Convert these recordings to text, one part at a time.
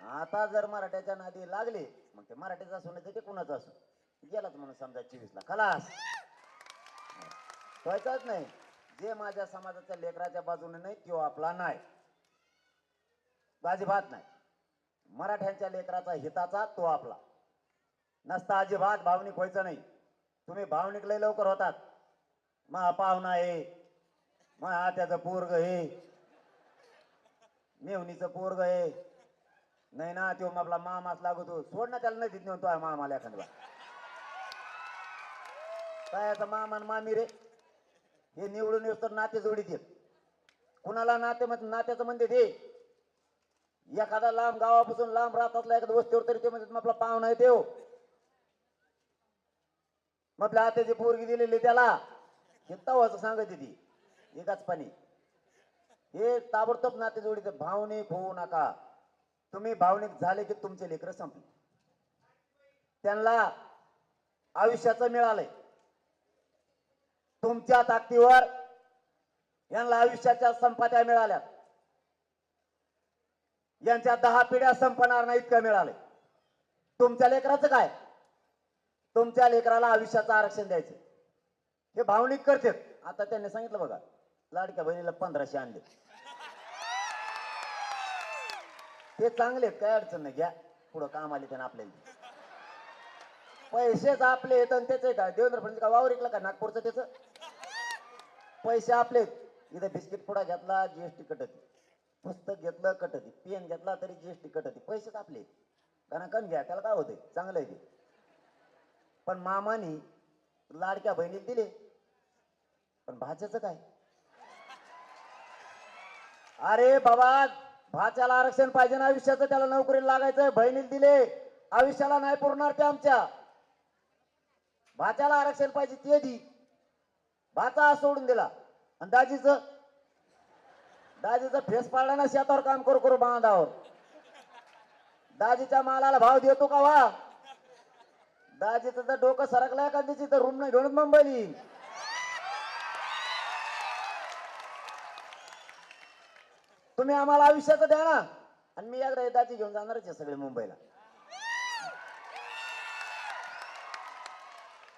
आता जर मराठ्याच्या नादी लागले मग ते मराठीचं असू नाही तर ते कुणाचं असू. गेलाच म्हणून समजा चोवीसला खलास. कळतच नाही. जे माझ्या समाजाच्या लेकराच्या बाजूने नाही तो आपला नाही. अजिबात नाही. मराठ्यांच्या लेकराचा हिताचा तो आपला. नसता अजिबात भावनिक व्हायचं नाही. तुम्ही भावनिक लय लवकर होतात. मग पाहुणा आहे. मग आत्याचं पोरग हे मेवणीचं पोरग हे नाही ना तो आपला मामाच लागतो. सोड ना त्याला नाही देत नेऊन तो मामाला एखाद्या काय आता मामान आणि मामी रे हे निवडून येऊ तर नाते जोडीत येत कुणाला नाते मग नात्याचं म्हणते ते. एखादा लांब गावापासून लांब राहतातला एखाद्या वस्तीवर तरी ते म्हणतात मग आपला पाहुणा येते हो म्हटलं आत्याची पोरगी दिलेली त्याला. हे तवाच सांगत ती. एकाच पाणी हे ताबडतोब नाते जोडीत भावने होऊ नका. तुम्ही भावनिक झाले की तुमचे लेकर संपले. त्यांना आयुष्याचं मिळालंय. तुमच्या ताकदीवर यांना आयुष्याच्या संपात्या मिळाल्या. यांच्या दहा पिढ्या संपणार नाही इतकं मिळालंय. तुमच्या लेकराचं काय? तुमच्या लेकराला आयुष्याचं आरक्षण द्यायचं. हे भावनिक करतात. आता त्यांनी सांगितलं बघा लाडक्या बहिणीला पंधराशे आणले. ते चांगले आहेत, काय अडचण नाही घ्या. पुढं काम आले त्यांना आपल्याला पैसेच आपले येत आणि त्याचे काय देवेंद्र फडणवीस का वावर का नागपूरचं त्याचं? पैसे आपले इथं बिस्किट पुडा घेतला जीएसटी कटती. पुस्तक घेतलं कटती. पेन घेतला तरी जीएसटी कटती. पैसेच आपले कारण कण घ्या त्याला काय होतंय? चांगलं आहे ते. पण मामानी लाडक्या बहिणीला दिले. पण भाच्याचं काय? अरे बाबा भाच्याला आरक्षण पाहिजे ना आयुष्याचं त्याला नोकरीला लागायचंय बहिणीला दिले आयुष्याला नाही पुरणार ते आमच्या. भाच्याला आरक्षण पाहिजे ते दी. भाचा सोडून दिला. आणि दाजीच दाजीचं फेस पाडला ना शेतावर काम करू करू बांधावर. दाजीच्या मालाला भाव देतो का वा? दाजीचं तर डोकं सरकलंय का त्याची तर रूम नाही घेऊन मुंबईली तुम्ही आम्हाला आयुष्याचं द्या ना. आणि मी एकदा दाजी घेऊन जाणारच आहे सगळे मुंबईला.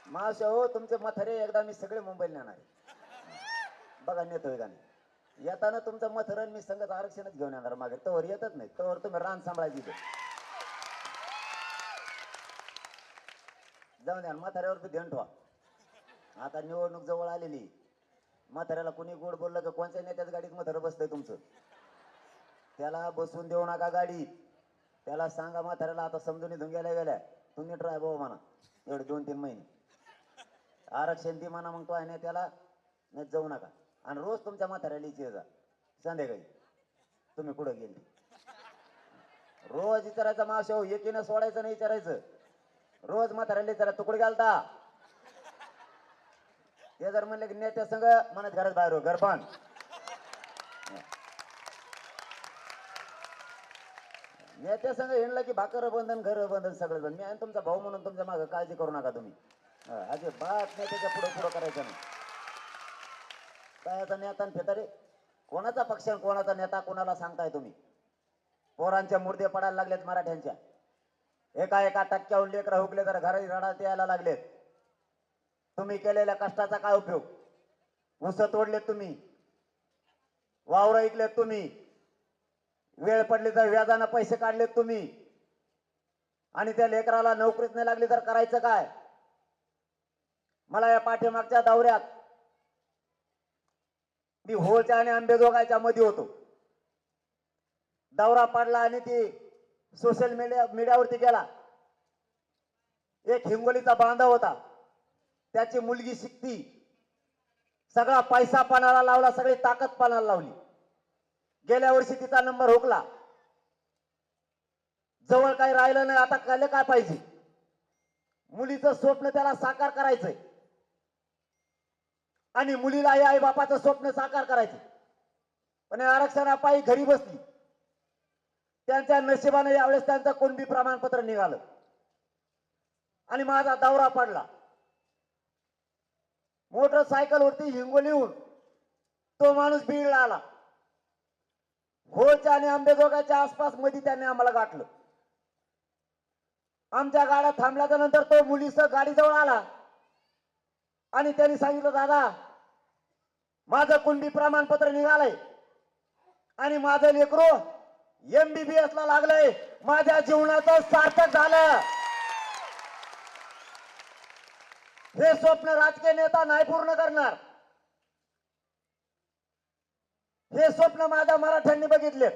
मावशा हो तुमचे मथरे एकदा मी सगळे मुंबईला नेणार आहे. बघा नेतोय का नाही. येताना तुमचं मथरण मी संगत आरक्षणच घेऊन येणार मागे. तोवर येतच नाही. तोवर तुम्ही रान सांभाळायची जाऊन द्या म्हाताऱ्यावर बी ध्यान ठेवा. आता निवडणूक जवळ आलेली. म्हाताऱ्याला कोणी गोड बोललं का कोणत्या नेत्याच गाडीत म्हातारं बसतंय तुमचं. त्याला बसून देऊ नका गाडीत त्याला सांगा म्हाताऱ्याला आता समजून इथून गेल्या गेल्या. तुम्ही ट्राय भाऊ म्हणा. एवढे दोन तीन महिने. आरक्षण ती म्हणा मग तो आहे ना त्याला नाही जाऊ नका. आणि रोज तुमच्या म्हाताऱ्याला इथे जा. संध्याकाळी. तुम्ही कुठं गेले? रोज विचारायचा मावशा हो एकीनं सोडायचं नाही विचारायचं. रोज म्हाताऱ्याला विचारा तुकडे घालता. ते जर म्हणले की नेत्या संघ म्हणत घरात बाहेर हो, घर नेत्या संघ हिंडला की भाकर बंधन घर बंधन सगळं बंद मी आणि तुमचा भाऊ म्हणून तुमच्या मागं काळजी करू नका तुम्ही. अजे बात नेत्याच्या पुढं पुढं करायचं नाही. काय आता नेता आणि फेतारे? कोणाचा पक्ष कोणाचा नेता कोणाला सांगताय तुम्ही? पोरांच्या मुर्दे पडायला लागलेत मराठ्यांच्या. एका एका टक्क्याहून लेकरं हुकले तर घरी रडात यायला लागलेत. तुम्ही केलेल्या कष्टाचा काय उपयोग? उस तोडलेत तुम्ही. वावर ऐकलेत तुम्ही. वेळ पडली तर व्याजानं पैसे काढलेत तुम्ही. आणि त्या लेकराला नोकरीच नाही लागली तर करायचं काय? मला या पाठीमागच्या दौऱ्यात मी होळच्या आणि आंबेजोगाईच्या मध्ये होतो. दौरा पडला आणि ती सोशल मीडिया मीडियावरती गेला. एक हिंगोलीचा बांधव होता. त्याची मुलगी शिकती. सगळा पैसा पानाला लावला सगळी ताकद पानाला लावली. गेल्या वर्षी तिचा नंबर हुकला. जवळ काही राहिलं नाही आता कळलं काय पाहिजे? मुलीचं स्वप्न त्याला साकार करायचंय. आणि मुलीला आई आई बापाचं स्वप्न साकार करायचं पण या आरक्षणापायी घरी बसली. त्यांच्या नशिबाने यावेळेस त्यांचं कोणबी प्रमाणपत्र निघालं. आणि माझा दौरा पडला. मोटरसायकलवरती हिंगोलीहून तो माणूस बीडला आला. होळच्या आणि आंबेजोगाच्या आसपासमध्ये त्यांनी आम्हाला गाठलं. आमच्या गाड्या थांबल्याच्या नंतर तो मुलीचं गाडीजवळ आला. आणि त्यांनी सांगितलं दादा माझं कुणबी प्रमाणपत्र निघालंय. आणि माझं लेकरू एमबीबीएस ला लागलंय. माझ्या जीवनाचं सार्थक झालं. हे स्वप्न राजकीय नेता नाही पूर्ण करणार. हे स्वप्न माझ्या मराठ्यांनी बघितले